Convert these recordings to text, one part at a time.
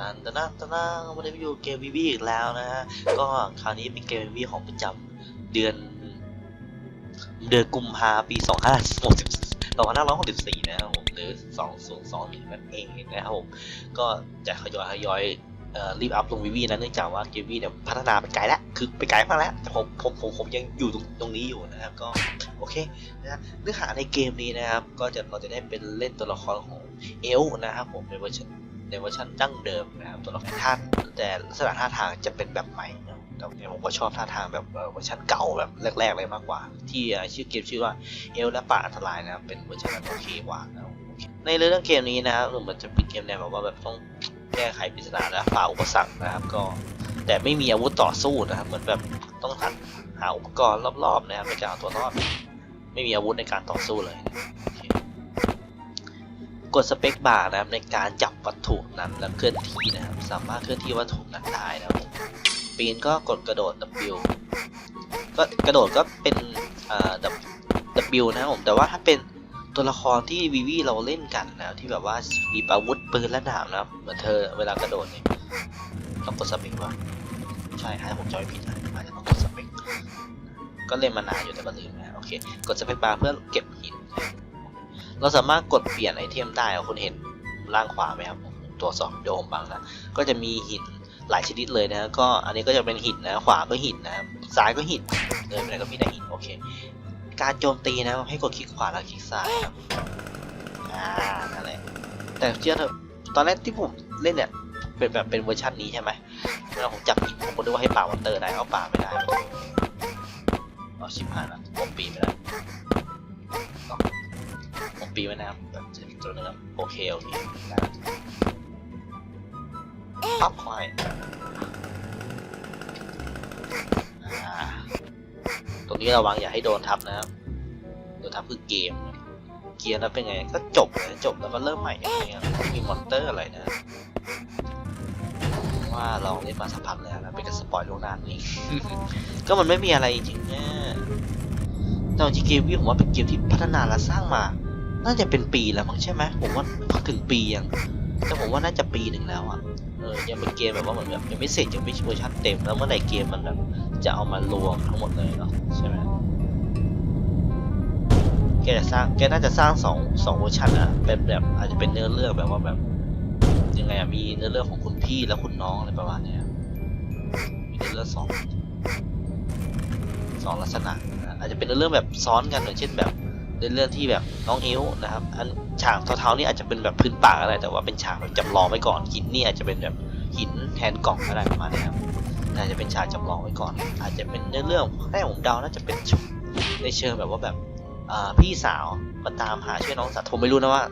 นันตะนันตะนังวันนี้มาอยู่เกมวีวีอีกแล้วนะฮะ ก็คราวนี้เป็นเกมวีวีของประจำเดือน เดือนกุมภาปีสองห้าหกสิบสองพันห้าร้อยหกสิบสี่นะครับผมหรือสองศูนย์สองหนึ่งนั่นเองนะครับผม ก็จะทยอยทยอยรีบอัพลงวีวีนะเนื่องจากว่าเกมวีเนี่ยพัฒนาไปไกลแล้ว คือไปไกลมากแล้วแต่ผมผมผมผมยังอยู่ตรงตรงนี้อยู่นะครับ ก็โอเคนะเนื้อหาในเกมนี้นะครับ ก็จะเราจะได้เป็นเล่นตัวละครของเอลนะครับผมในเวอร์ชัน ในเวอร์ชันดั้งเดิมนะครับตัวละครท่านแต่ลักษณะท่าทางจะเป็นแบบใหม่นะแต่เนี่ยผมก็ชอบท่าทางแบบเวอร์ชันเก่าแบบแรกๆเลยมากกว่า ที่ชื่อเกมชื่อว่าเอลและป่าอันตรายนะครับเป็นเวอร์ชันแบบโอเคกว่านะครับในเรื่องเกมนี้นะครับเหมันจะเป็นเกมแนวแบบว่าแบบต้องแก้ไขปริศนาและฝ่าอุปสรรคนะครับก็แต่ไม่มีอาวุธต่อสู้นะครับเหมือนแบบต้องหัดหาอุปกรณ์รอบๆนะครับในการเอตัวรอดไม่มีอาวุธในการต่อสู้เลยโอเค กดสเปคบาร์นะครับในการจับวัตถุนั้นและเคลื่อนที่นะครับ สามารถเคลื่อนที่วัตถุนั้นได้นะครับปีนก็กดกระโดด W ก็กระโดดก็เป็นเอ่อ W นะครับผมแต่ว่าถ้าเป็นตัวละครที่วีวีเราเล่นกันนะที่แบบว่ามีอาวุธปืนและดาบนะครับเหมือนเธอเวลากระโดดเนี่ยต้องกดสเปคว่าใช่ให้ผมจำไม่ผิดนะอาจจะต้องกดสเปคก็เล่นมานานอยู่แต่ก็ลืมนะโอเคกดสเปคบาร์เพื่อเก็บหิน เราสามารถกดเปลี่ยนไอเทมได้คุณเห็นล่างขวาไหมครับตัวสอบโดมบังนะก็จะมีหินหลายชนิดเลยนะก็อันนี้ก็จะเป็นหินนะขวาก็หินนะซ้ายก็หินเดินไปไหนก็มีแต่หินโอเค การโจมตีนะให้กดคลิกขวาแล้วคลิกซ้ายครับอ่านั่นแหละแต่เชื่อเถอะตอนแรกที่ผมเล่นเนี่ยเป็นแบบเป็นเวอร์ชันนี้ใช่ไหมเวลาผมจับหินผมก็นึกว่าให้ป่ามอนเตอร์ได้เอาป่าไม่ได้เอาชิบหายละผมปีไม่ได้เอาผม ปีไม่ได้ครับแบบตัวนึงครับโอเคโอเคได้ปั๊บเข้าไปอ่าตรงนี้ระวังอย่าให้โดนทับนะครับโดนทับคือเกม เกียร์แล้วเป็นไงก็จบเลยจบแล้วก็เริ่มใหม่อะไรเงี้ยไม่มีมอนเตอร์อะไรนะ ว่าเราเล่นมาสักพักแล้วนะเป็นการสปอยล์ล่วงหน้านี้ก็มันไม่มีอะไรจริงๆนะแต่จริงๆเกมวิผมว่าเป็นเกมที่พัฒนาและสร้างมา น่าจะเป็นปีแล้วมั้งใช่ไหมผมว่าถึงปียังแต่ผมว่าน่าจะปีหนึ่งแล้วอะเออยังเป็นเกมแบบว่าเหมือนแบบยังไม่เสร็จยังไม่เวอร์ชันเต็มแล้วเมื่อไหร่เกมมันแบบจะเอามารวมทั้งหมดเลยเนาะใช่ไหมแกจะสร้างแกน่าจะสร้างสองสองเวอร์ชันอะเป็นแบบอาจจะเป็นเนื้อเรื่องแบบว่าแบบยังไงอะมีเนื้อเรื่องของคุณพี่และคุณน้องอะไรประมาณเนี้ยมีเนื้อเรื่องสองสองลักษณะอาจจะเป็นเนื้อเรื่องแบบซ้อนกันอย่างเช่นแบบ เนื้อเรื่องที่แบบน้องเอลนะครับ อันฉากเท้าๆนี่อาจจะเป็นแบบพื้นป่าอะไรแต่ว่าเป็นฉากแบบจำลองไว้ก่อนหินนี่อาจจะเป็นแบบหินแทนกล่องอะไรประมาณเนี้ยครับน่าจจะเป็นฉากจำลองไว้ก่อน อาจจะเป็นเนื้อเรื่องแค่ผมเดาน่าจะเป็นในเชิงแบบว่าแบบพี่สาวมาตามหาช่วยน้องสาวผมไม่รู้นะว่า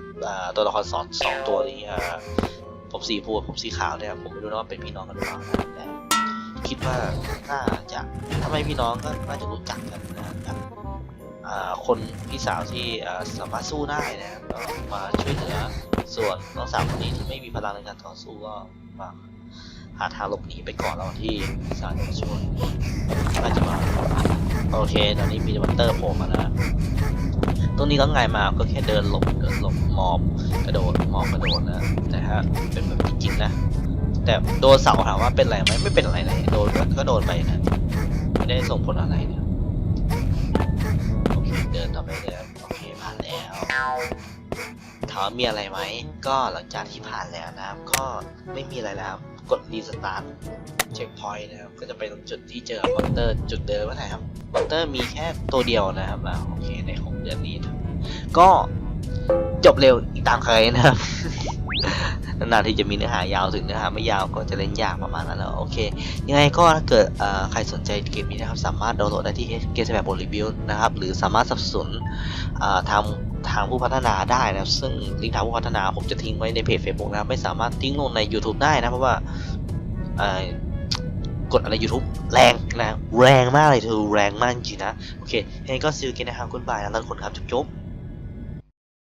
ตัวละครสอนสองตัวนี้ผมสีพูผมสีขาวเนี่ยผมไม่รู้นะว่าเป็นพี่น้องกันหรือเปล่าแต่คิดว่าน่าจะถ้าไม่พี่น้องก็น่าจะรู้จักกันนะ คนพี่สาวที่สามารถสู้ได้นะครับก็มาช่วยเหลือส่วนน้องสาวคนนี้ที่ไม่มีพลังในการต่อสู้ก็มาหาทางหลบหนีไปก่อนระหว่างที่สาวจะช่วยน่าจะมาโอเคตอนนี้มีมอนเตอร์โผล่มาแล้วตรงนี้ก็ไงมาก็แค่เดินหลบเดินหลบหมอบกระโดดหมอบกระโดดนะแต่ถ้าเป็นแบบจริงๆนะแต่โดนเสาถามว่าเป็นไรไหมไม่เป็นอะไรเลยโดนก็โดนไปนะไม่ได้ส่งผลอะไรนะ เคเดินต่อไปเลยโอเคผ่านแล้วถามว่ามีอะไรไหม ก็หลังจากที่ผ่านแล้วนะครับ ก็ไม่มีอะไรแล้วกดรีสตาร์ทเช็คพอยต์นะครับ ก็จะไปตรงจุดที่เจอมอนเตอร์จุดเดิมว่าไหนครับมอนเตอร์มีแค่ตัวเดียวนะครับอ่าโอเคในของเดือนนี้นะก็จบเร็วอีกตามเคยนะครับ นานๆที่จะมีเนื้อหายาวถึงเนื้อหาไม่ยาวก็จะเล่นยากประมาณนั้นแล้วโอเคยังไงก็ถ้าเกิดใครสนใจเกมนี้นะครับสามารถดาวน์โหลดได้ที่เกมแบบบรีวิวนะครับหรือสามารถสนับสนุนทางทางผู้พัฒนาได้นะครับ ซึ่งลิงก์ทางผู้พัฒนาผมจะทิ้งไว้ในเพจ Facebook นะครับไม่สามารถทิ้งลงใน YouTube ได้นะเพราะว่ากดอะไร YouTube แรงนะแรงมากเลยเธอแรงมากจริงนะ โอเคยังไงก็ซื้อกันนะครับคุณบายแล้วทุกคนครับจบ